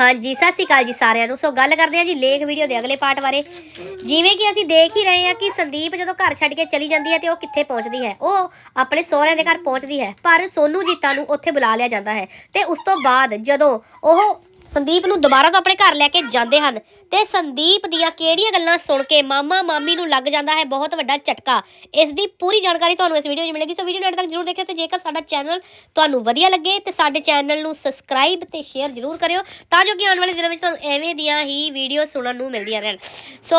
ਹਾਂਜੀ, ਸਤਿ ਸ਼੍ਰੀ ਅਕਾਲ ਜੀ ਸਾਰਿਆਂ ਨੂੰ। ਸੋ ਗੱਲ ਕਰਦੇ ਹਾਂ ਜੀ ਲੇਖ ਵੀਡੀਓ ਦੇ ਅਗਲੇ ਪਾਰਟ ਬਾਰੇ। ਜਿਵੇਂ ਕਿ ਅਸੀਂ ਦੇਖ ਹੀ ਰਹੇ ਹਾਂ ਕਿ ਸੰਦੀਪ ਜਦੋਂ ਘਰ ਛੱਡ ਕੇ ਚਲੀ ਜਾਂਦੀ ਹੈ ਤੇ ਉਹ ਕਿੱਥੇ ਪਹੁੰਚਦੀ ਹੈ? ਉਹ ਆਪਣੇ ਸਹੁਰਿਆਂ ਦੇ ਘਰ ਪਹੁੰਚਦੀ ਹੈ, ਪਰ ਸੋਨੂ ਜੀਤਾ ਨੂੰ ਉੱਥੇ ਬੁਲਾ ਲਿਆ ਜਾਂਦਾ ਹੈ। ਤੇ ਉਸ ਤੋਂ ਬਾਅਦ ਜਦੋਂ ਉਹ ਸੰਦੀਪ ਨੂੰ ਦੁਬਾਰਾ ਤੋਂ ਆਪਣੇ ਘਰ ਲੈ ਕੇ ਜਾਂਦੇ ਹਨ। ਤੇ ਸੰਦੀਪ ਦੀਆਂ ਕਿਹੜੀਆਂ ਗੱਲਾਂ ਸੁਣ ਕੇ ਮਾਮਾ ਮਾਮੀ ਨੂੰ ਲੱਗ ਜਾਂਦਾ ਹੈ ਬਹੁਤ ਵੱਡਾ ਝਟਕਾ। ਇਸ ਦੀ ਪੂਰੀ ਜਾਣਕਾਰੀ ਤੁਹਾਨੂੰ ਇਸ ਵੀਡੀਓ 'ਚ ਮਿਲੇਗੀ। ਸੋ ਵੀਡੀਓ ਨੂੰ ਅੰਤ ਤੱਕ ਜਰੂਰ ਦੇਖਿਓ ਤੇ ਜੇਕਰ ਸਾਡਾ ਚੈਨਲ ਤੁਹਾਨੂੰ ਵਧੀਆ ਲੱਗੇ ਤੇ ਸਾਡੇ ਚੈਨਲ ਨੂੰ ਸਬਸਕ੍ਰਾਈਬ ਤੇ ਸ਼ੇਅਰ ਜਰੂਰ ਕਰਿਓ ਤਾਂ ਜੋ ਕਿ ਆਉਣ ਵਾਲੇ ਦਿਨਾਂ ਵਿੱਚ ਤੁਹਾਨੂੰ ਐਵੇਂ ਦੀਆਂ ਹੀ ਵੀਡੀਓ ਸੁਣਨ ਨੂੰ ਮਿਲਦੀਆਂ ਰਹਿਣ। ਸੋ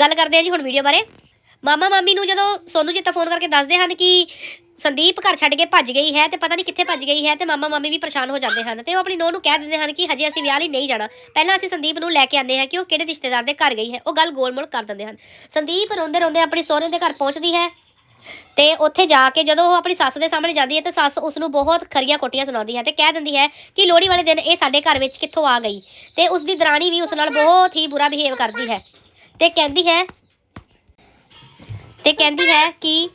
ਗੱਲ ਕਰਦੇ ਹਾਂ ਜੀ ਹੁਣ ਵੀਡੀਓ ਬਾਰੇ। ਮਾਮਾ ਮਾਮੀ ਨੂੰ ਜਦੋਂ ਸੋਨੂ ਜੀਤਾ ਫੋਨ ਕਰਕੇ ਦੱਸਦੇ ਹਨ ਕਿ ਸੰਦੀਪ ਘਰ ਛੱਡ ਕੇ ਭੱਜ ਗਈ ਹੈ ਤੇ ਪਤਾ ਨਹੀਂ ਕਿੱਥੇ ਭੱਜ ਗਈ ਹੈ ਤੇ ਮਾਮਾ ਮਾਮੀ ਵੀ ਪਰੇਸ਼ਾਨ ਹੋ ਜਾਂਦੇ ਹਨ ਤੇ ਉਹ ਆਪਣੀ ਨੂੰਹ ਨੂੰ ਕਹਿ ਦਿੰਦੇ ਹਨ ਕਿ ਹਜੇ ਅਸੀਂ ਵਿਆਹ ਲਈ ਨਹੀਂ ਜਾਣਾ। ਪਹਿਲਾਂ ਅਸੀਂ ਸੰਦੀਪ ਨੂੰ ਲੈ ਕੇ ਆਉਂਦੇ ਹਾਂ ਕਿ ਉਹ ਕਿਹੜੇ ਰਿਸ਼ਤੇਦਾਰ ਦੇ ਘਰ ਗਈ ਹੈ। ਉਹ ਗੱਲ ਗੋਲਮੋਲ ਕਰ ਦਿੰਦੇ ਹਨ। ਸੰਦੀਪ ਰੋਂਦੇ ਰੋਂਦੇ ਆਪਣੇ ਸਹੁਰੇ ਦੇ ਘਰ ਪਹੁੰਚਦੀ ਹੈ ਤੇ ਉੱਥੇ ਜਾ ਕੇ ਜਦੋਂ ਉਹ ਆਪਣੀ ਸੱਸ ਦੇ ਸਾਹਮਣੇ ਜਾਂਦੀ ਹੈ ਤੇ ਸੱਸ ਉਸ ਨੂੰ ਬਹੁਤ ਖਰੀਆਂ ਕੋਟੀਆਂ ਸੁਣਾਉਂਦੀ ਹੈ ਤੇ ਕਹਿ ਦਿੰਦੀ ਹੈ ਕਿ ਲੋਹੜੀ ਵਾਲੇ ਦਿਨ ਇਹ ਸਾਡੇ ਘਰ ਵਿੱਚ ਕਿੱਥੋਂ ਆ ਗਈ। ਤੇ ਉਸ ਦੀ ਦਰਾਣੀ ਵੀ ਉਸ ਨਾਲ ਬਹੁਤ ਹੀ ਬੁਰਾ ਬਿਹੇਵ ਕਰਦੀ ਹੈ ਤੇ ਕਹਿੰਦੀ ਹੈ ਤੇ ਕਹਿੰਦੀ ਹੈ ਕਿ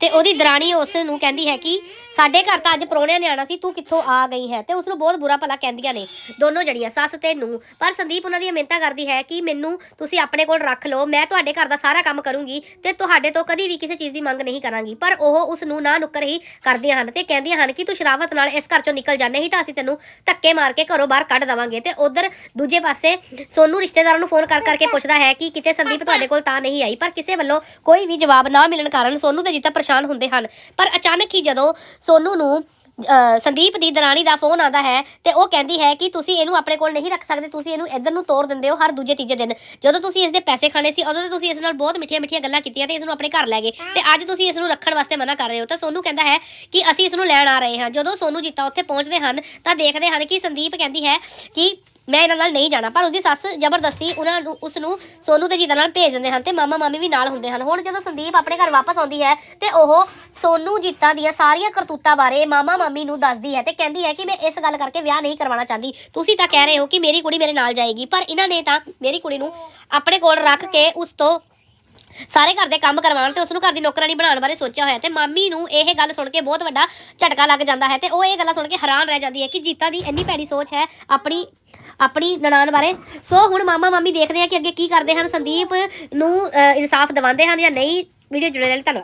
ਤੇ ਉਹਦੀ ਦਰਾਣੀ ਉਸ ਨੂੰ ਕਹਿੰਦੀ ਹੈ ਕਿ ਸਾਡੇ ਘਰ ਤਾਂ ਅੱਜ ਪ੍ਰਾਹੁਣਿਆਂ ਨੇ ਆਣਾ ਸੀ, ਤੂੰ ਕਿੱਥੋਂ ਆ ਗਈ ਹੈ? ਤੇ ਉਸ ਨੂੰ ਬਹੁਤ ਬੁਰਾ ਭਲਾ ਕਹਿੰਦੀਆਂ ਨੇ। ਦੋਨੋਂ ਜੜੀਆਂ ਸੱਸ ਤੇ ਨੂੰ ਪਰ ਸੰਦੀਪ ਉਹਨਾਂ ਦੀਆਂ ਮਿਹਨਤਾਂ ਕਰਦੀ ਹੈ ਕਿ ਮੈਨੂੰ ਤੁਸੀਂ ਆਪਣੇ ਕੋਲ ਰੱਖ ਲਓ, ਮੈਂ ਤੁਹਾਡੇ ਘਰ ਦਾ ਸਾਰਾ ਕੰਮ ਕਰੂੰਗੀ ਤੇ ਤੁਹਾਡੇ ਤੋਂ ਕਦੀ ਵੀ ਕਿਸੇ ਚੀਜ਼ ਦੀ ਮੰਗ ਨਹੀਂ ਕਰਾਂਗੀ। ਪਰ ਉਹ ਉਸ ਨੂੰ ਨਾ ਨੁੱਕਰ ਹੀ ਕਰਦੀਆਂ ਹਨ ਤੇ ਕਹਿੰਦੀਆਂ ਹਨ ਕਿ ਤੂੰ ਸ਼ਰਾਵਤ ਨਾਲ ਇਸ ਘਰ ਚੋਂ ਨਿਕਲ ਜਾ, ਨਹੀਂ ਤਾਂ ਅਸੀਂ ਤੈਨੂੰ ਧੱਕੇ ਮਾਰ ਕੇ ਘਰੋਂ ਬਾਹਰ ਕੱਢ ਦਵਾਂਗੇ। ਤੇ ਉਧਰ ਦੂਜੇ ਪਾਸੇ ਸੋਨੂ ਰਿਸ਼ਤੇਦਾਰਾਂ ਨੂੰ ਫੋਨ ਕਰ ਕਰਕੇ ਪੁੱਛਦਾ ਹੈ ਕਿ ਕਿਤੇ ਸੰਦੀਪ ਤੁਹਾਡੇ ਕੋਲ ਤਾਂ ਨਹੀਂ ਆਈ, ਪਰ ਕਿਸੇ ਵੱਲੋਂ ਕੋਈ ਵੀ ਜਵਾਬ ਨਾ ਮਿਲਣ ਕਾਰਨ ਸੋਨੂ ਤੇ ਜੀਤਾ ਪਰੇਸ਼ਾਨ ਹੁੰਦੇ ਹਨ। ਪਰ ਅਚਾਨਕ ਹੀ ਜਦੋਂ ਸੋਨੂ ਨੂੰ ਸੰਦੀਪ ਦੀ ਦਰਾਣੀ ਦਾ ਫੋਨ ਆਉਂਦਾ ਹੈ ਤੇ ਉਹ ਕਹਿੰਦੀ ਹੈ ਕਿ ਤੁਸੀਂ ਇਹਨੂੰ ਆਪਣੇ ਕੋਲ ਨਹੀਂ ਰੱਖ ਸਕਦੇ ਤੁਸੀਂ ਇਹਨੂੰ ਇੱਧਰ ਨੂੰ ਤੋੜ ਦਿੰਦੇ ਹੋ ਹਰ ਦੂਜੇ ਤੀਜੇ ਦਿਨ। ਜਦੋਂ ਤੁਸੀਂ ਇਸ ਦੇ ਪੈਸੇ ਖਾਣੇ ਸੀ ਉਦੋਂ ਤੇ ਤੁਸੀਂ ਇਸ ਨਾਲ ਬਹੁਤ ਮਿੱਠੀਆਂ ਮਿੱਠੀਆਂ ਗੱਲਾਂ ਕੀਤੀਆਂ ਤੇ ਇਸ ਨੂੰ ਆਪਣੇ ਘਰ ਲੈ ਗਏ। ਤੇ ਅੱਜ ਤੁਸੀਂ ਇਸ ਨੂੰ ਰੱਖਣ ਵਾਸਤੇ ਮਨਾ ਕਰ ਰਹੇ ਹੋ। ਤਾਂ ਸੋਨੂ ਕਹਿੰਦਾ ਹੈ ਕਿ ਅਸੀਂ ਇਸ ਨੂੰ ਲੈਣ ਆ ਰਹੇ ਹਾਂ। ਜਦੋਂ ਸੋਨੂ ਜੀਤਾ ਉੱਥੇ ਪਹੁੰਚਦੇ ਹਨ ਤਾਂ ਦੇਖਦੇ ਹਨ ਕਿ ਸੰਦੀਪ ਕਹਿੰਦੀ ਹੈ ਕਿ ਮੈਂ ਇਹਨਾਂ ਨਾਲ ਨਹੀਂ ਜਾਣਾ, ਪਰ ਉਹਦੀ ਸੱਸ ਜ਼ਬਰਦਸਤੀ ਉਹਨਾਂ ਨੂੰ, ਉਸ ਨੂੰ ਸੋਨੂ ਤੇ ਜੀਤਾ ਨਾਲ ਭੇਜ ਦਿੰਦੇ ਹਨ ਤੇ ਮਾਮਾ ਮਾਮੀ ਵੀ ਨਾਲ ਹੁੰਦੇ ਹਨ। ਹੁਣ ਜਦੋਂ ਸੰਦੀਪ ਆਪਣੇ ਘਰ ਵਾਪਸ ਆਉਂਦੀ ਹੈ ਤੇ ਉਹ ਸੋਨੂ, ਜੀਤਾ ਦੀਆਂ ਸਾਰੀਆਂ ਕਰਤੂਤਾਂ ਬਾਰੇ ਮਾਮਾ ਮਾਮੀ ਨੂੰ ਦੱਸਦੀ ਹੈ ਤੇ ਕਹਿੰਦੀ ਹੈ ਕਿ ਮੈਂ ਇਸ ਗੱਲ ਕਰਕੇ ਵਿਆਹ ਨਹੀਂ ਕਰਵਾਉਣਾ ਚਾਹੁੰਦੀ। ਤੁਸੀਂ ਤਾਂ ਕਹਿ ਰਹੇ ਹੋ ਕਿ ਮੇਰੀ ਕੁੜੀ ਮੇਰੇ ਨਾਲ ਜਾਏਗੀ, ਪਰ ਇਹਨਾਂ ਨੇ ਤਾਂ ਮੇਰੀ ਕੁੜੀ ਨੂੰ ਆਪਣੇ ਕੋਲ ਰੱਖ ਕੇ ਉਸ ਤੋਂ ਸਾਰੇ ਘਰ ਦੇ ਕੰਮ ਕਰਵਾਉਣ ਤੇ ਉਸ ਨੂੰ ਘਰ ਦੀ ਨੌਕਰਾਨੀ ਬਣਾਉਣ ਬਾਰੇ ਸੋਚਿਆ ਹੋਇਆ ਤੇ ਮਾਮੀ ਨੂੰ ਇਹ ਗੱਲ ਸੁਣ ਕੇ ਬਹੁਤ ਵੱਡਾ ਝਟਕਾ ਲੱਗ ਜਾਂਦਾ ਹੈ ਤੇ ਉਹ ਇਹ ਗੱਲਾਂ ਸੁਣ ਕੇ ਹੈਰਾਨ ਰਹਿ ਜਾਂਦੀ ਹੈ ਕਿ ਜੀਤਾ ਦੀ ਇੰਨੀ ਭੈੜੀ ਸੋਚ ਹੈ, ਆਪਣੀ ਆਪਣੀ ਨਨਾਣ ਬਾਰੇ। ਸੋ ਹੁਣ ਮਾਮਾ ਮਾਮੀ ਦੇਖਦੇ ਆ ਕਿ ਅੱਗੇ ਕੀ ਕਰਦੇ ਹਨ ਸੰਦੀਪ ਨੂੰ ਇਨਸਾਫ ਦਿਵਾਉਂਦੇ ਹਨ ਜਾਂ ਨਹੀਂ। ਵੀਡੀਓ ਜੁੜੇ ਰਹਿਣ ਧੰਨਵਾਦ।